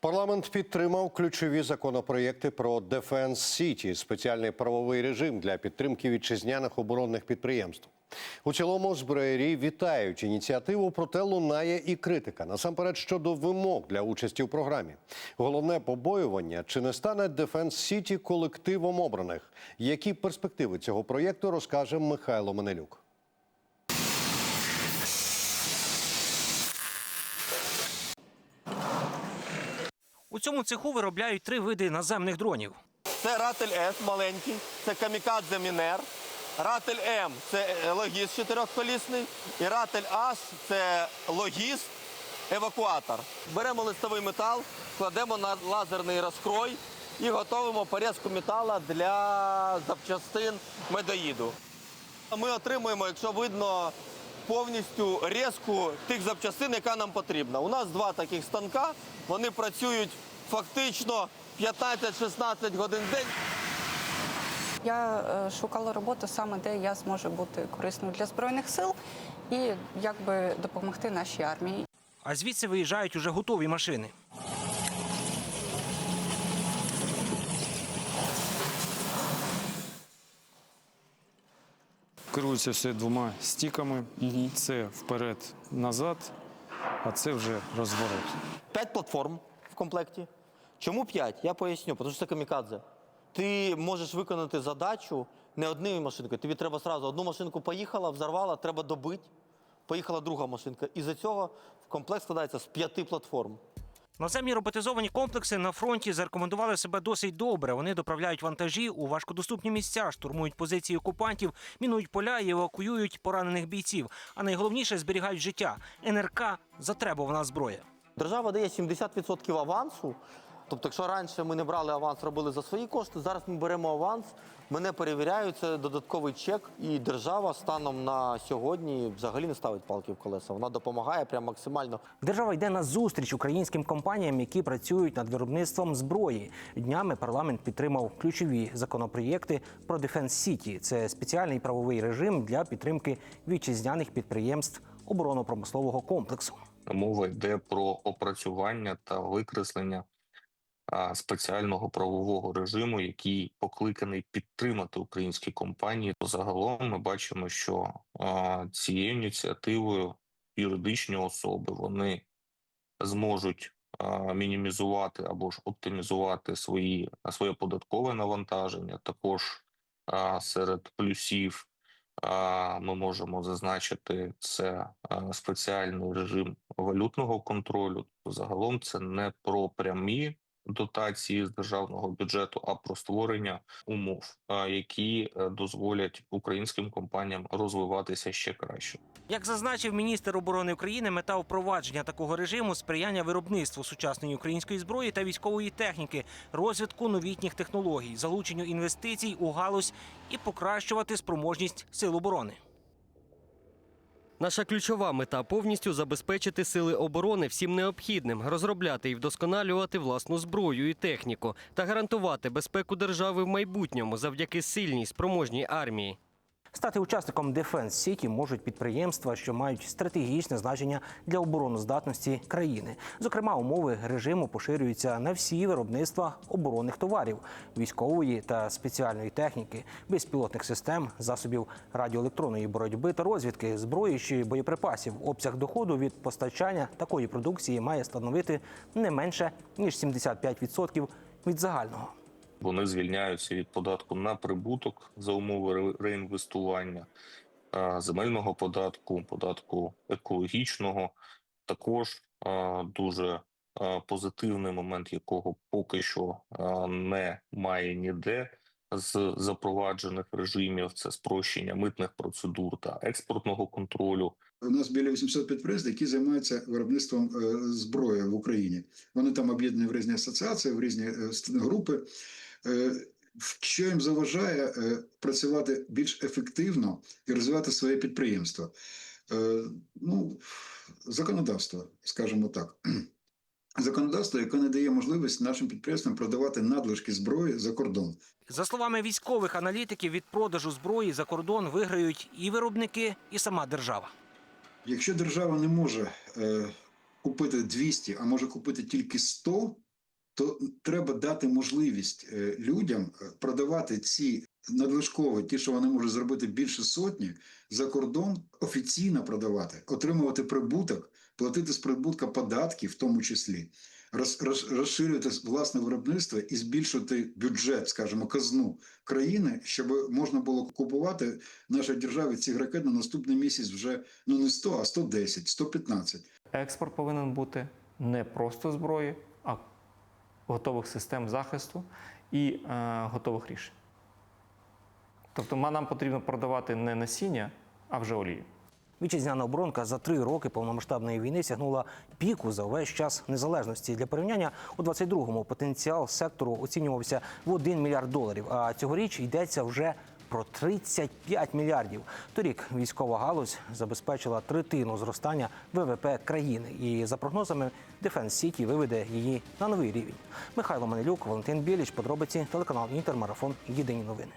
Парламент підтримав ключові законопроєкти про Defense City – спеціальний правовий режим для підтримки вітчизняних оборонних підприємств. У цілому зброярі вітають ініціативу, проте лунає і критика. Насамперед щодо вимог для участі у програмі. Головне побоювання чи не стане Defense City колективом обраних. Які перспективи цього проєкту розкаже Михайло Менелюк. У цьому цеху виробляють три види наземних дронів. Це Ратель С маленький, це Камікадзе Мінер. Ратель М це логіст чотирьохколісний. І Ратель Ас це логіст евакуатор. Беремо листовий метал, кладемо на лазерний розкрой і готуємо порізку металу для запчастин медоїду. Ми отримуємо, якщо видно, повністю резку тих запчастин, яка нам потрібна. У нас два таких станка. Вони працюють фактично 15-16 годин в день. Я е, шукала роботу саме, де я зможу бути корисною для збройних сил і якби допомогти нашій армії. А звідси виїжджають уже готові машини. Керується все двома стіками. Це вперед-назад, а це вже розворот. П'ять платформ в комплекті. Чому п'ять? Я поясню, тому що це камікадзе. Ти можеш виконати задачу не однією машинкою. Тобі треба сразу одну машинку поїхала, взорвала, треба добити. Поїхала друга машинка. І за цього в комплект складається з п'яти платформ. Наземні роботизовані комплекси на фронті зарекомендували себе досить добре. Вони доправляють вантажі у важкодоступні місця, штурмують позиції окупантів, мінують поля і евакуюють поранених бійців. А найголовніше зберігають життя. НРК затребувана зброя. Держава дає 70% авансу. Тобто, якщо раніше ми не брали аванс, робили за свої кошти, зараз ми беремо аванс, мене перевіряють, це додатковий чек, і держава станом на сьогодні взагалі не ставить палки в колеса. Вона допомагає прям максимально. Держава йде на зустріч українським компаніям, які працюють над виробництвом зброї. Днями парламент підтримав ключові законопроєкти про Defense City. Це спеціальний правовий режим для підтримки вітчизняних підприємств оборонно-промислового комплексу. Мова йде про опрацювання та викреслення спеціального правового режиму, який покликаний підтримати українські компанії. Загалом ми бачимо, що цією ініціативою юридичні особи вони зможуть мінімізувати або ж оптимізувати свої своє податкове навантаження. Також серед плюсів ми можемо зазначити це спеціальний режим валютного контролю. Загалом це не про прямі дотації з державного бюджету, а про створення умов, які е, дозволять українським компаніям розвиватися ще краще. Як зазначив міністр оборони України, мета впровадження такого режиму сприяння виробництву сучасної української зброї та військової техніки, розвитку новітніх технологій, залученню інвестицій у галузь і покращувати спроможність сил оборони. Наша ключова мета повністю забезпечити сили оборони всім необхідним, розробляти і вдосконалювати власну зброю і техніку та гарантувати безпеку держави в майбутньому завдяки сильній спроможній армії. Стати учасником Defense City можуть підприємства, що мають стратегічне значення для обороноздатності країни. Зокрема, умови режиму поширюються на всі виробництва оборонних товарів, військової та спеціальної техніки, безпілотних систем, засобів радіоелектронної боротьби та розвідки, зброї чи боєприпасів. Обсяг доходу від постачання такої продукції має становити не менше ніж 75% від загального. Вони звільняються від податку на прибуток за умови реінвестування, земельного податку, податку екологічного. Також дуже позитивний момент, якого поки що а, не має ніде з запроваджених режимів. Це спрощення митних процедур та експортного контролю. У нас біля 800 підприємств, які займаються виробництвом е, зброї в Україні. Вони там об'єднані в різні асоціації, в різні е, групи. Е, Що їм заважає е, працювати більш ефективно і розвивати своє підприємство? Е, Ну, законодавство, скажімо так. Законодавство, яке не дає можливість нашим підприємствам продавати надлишки зброї за кордон. За словами військових аналітиків, від продажу зброї за кордон виграють і виробники, і сама держава. Якщо держава не може е, купити 200, а може купити тільки 100 то треба дати можливість е, людям е, продавати ці надлишкові, ті, що вони можуть зробити більше сотні, за кордон офіційно продавати, отримувати прибуток, платити з прибутка податки, в тому числі, роз, роз, розширювати власне виробництво і збільшувати бюджет, скажімо, казну країни, щоб можна було купувати нашій державі ці ракети на наступний місяць вже ну не 100, а 110, 115. Експорт повинен бути не просто зброї, готових систем захисту і е, готових рішень. Тобто нам потрібно продавати не насіння, а вже олію. Вітчизняна оборонка за три роки повномасштабної війни сягнула піку за весь час незалежності. Для порівняння у 22-му потенціал сектору оцінювався в 1 мільярд доларів. А цьогоріч йдеться вже про 35 мільярдів. Торік військова галузь забезпечила третину зростання ВВП країни. І за прогнозами Defense City виведе її на новий рівень. Михайло Манелюк, Валентин Біліч, подробиці телеканал Інтермарафон. Єдині новини.